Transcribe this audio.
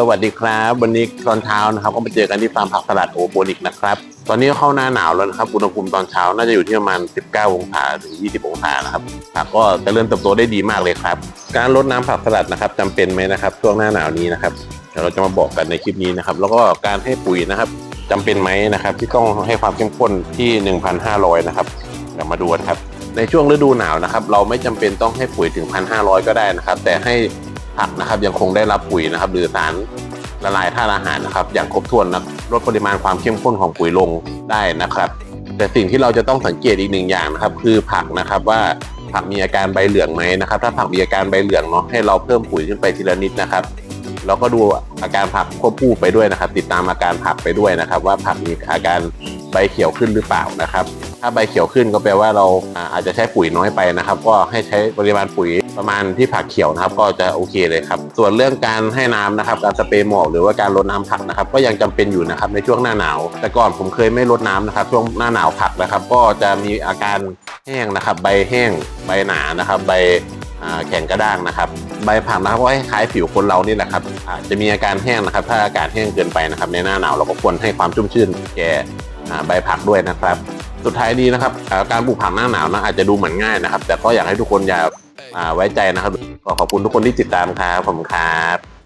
สวัสดีครับ วันนี้ตอนเช้านะครับ ก็มาเจอกันที่ฟาร์มผักสลัดโอโปนิกนะครับ ตอนนี้เข้าหน้าหนาวแล้วนะครับ อุณหภูมิตอนเช้าน่าจะอยู่ที่ประมาณ 19 องศาถึง 20 องศานะครับผักก็จะเริ่มเติบโตได้ดีมากเลยครับ การรดน้ำผักสลัดนะครับจำเป็นไหมนะครับ ช่วงหน้าหนาวนี้นะครับเดี๋ยวเราจะมาบอกกันในคลิปนี้นะครับ แล้วก็การให้ปุ๋ยนะครับจำเป็นไหมนะครับ ที่ต้องให้ความเข้มข้นที่ 1,500 นะครับเดี๋ยวมาดูกันครับในช่วงฤดูหนาวนะครับ เราไม่จำเป็นต้องให้ปุ๋ยถึง 1,500 ก็ได้นะครับ แต่ให้ ผักนะครับ ยังคงได้รับปุ๋ยนะครับหรือสารละลายธาตุอาหารนะครับ อย่างครบถ้วนนะลดปริมาณความเข้มข้นของปุ๋ยลงได้นะครับ แต่สิ่งที่เราจะต้องสังเกตอีกหนึ่งอย่างนะครับ คือผักนะครับว่าผักมีอาการใบเหลืองไหมนะครับ ถ้าผักมีอาการใบเหลืองเนาะให้เราเพิ่มปุ๋ยขึ้นไปทีละนิดนะครับแล้วก็ดูอาการผักควบคู่ไปด้วยนะครับ ติดตามอาการผักไปด้วยนะครับ ว่าผักมีอาการใบเขียวขึ้นหรือเปล่านะครับ ถ้าใบเขียวขึ้นก็แปลว่าเราอาจจะใช้ปุ๋ยน้อยไปนะครับ ก็ให้ใช้ปริมาณปุ๋ยประมาณที่ผักเขียวนะครับ ก็จะโอเคเลยครับ ส่วนเรื่องการให้น้ำนะครับ การสเปรย์หมอกหรือว่าการรดน้ำผักนะครับ ก็ยังจำเป็นอยู่นะครับในช่วงหน้าหนาว แต่ก่อนผมเคยไม่รดน้ำนะครับ ช่วงหน้าหนาวผักนะครับ ก็จะมีอาการแห้งนะครับ ใบแห้ง ใบหนานะครับ ใบแข็งกระด้างนะครับ ใบผักนะครับก็คล้ายผิวคนเรานี่แหละครับอาจจะมีอาการแห้งนะครับ ถ้าอากาศแห้งเกินไปนะครับ ในหน้าหนาวเราก็ควรให้ความชุ่มชื่นแก่ใบผักด้วยนะครับ สุดท้ายดีนะครับการปลูกผักหน้าหนาวนะอาจจะดูเหมือนง่ายนะครับ แต่ก็อยากให้ทุกคนอย่าไว้ใจนะครับขอขอบคุณทุกคนที่ติดตามครับผมครับ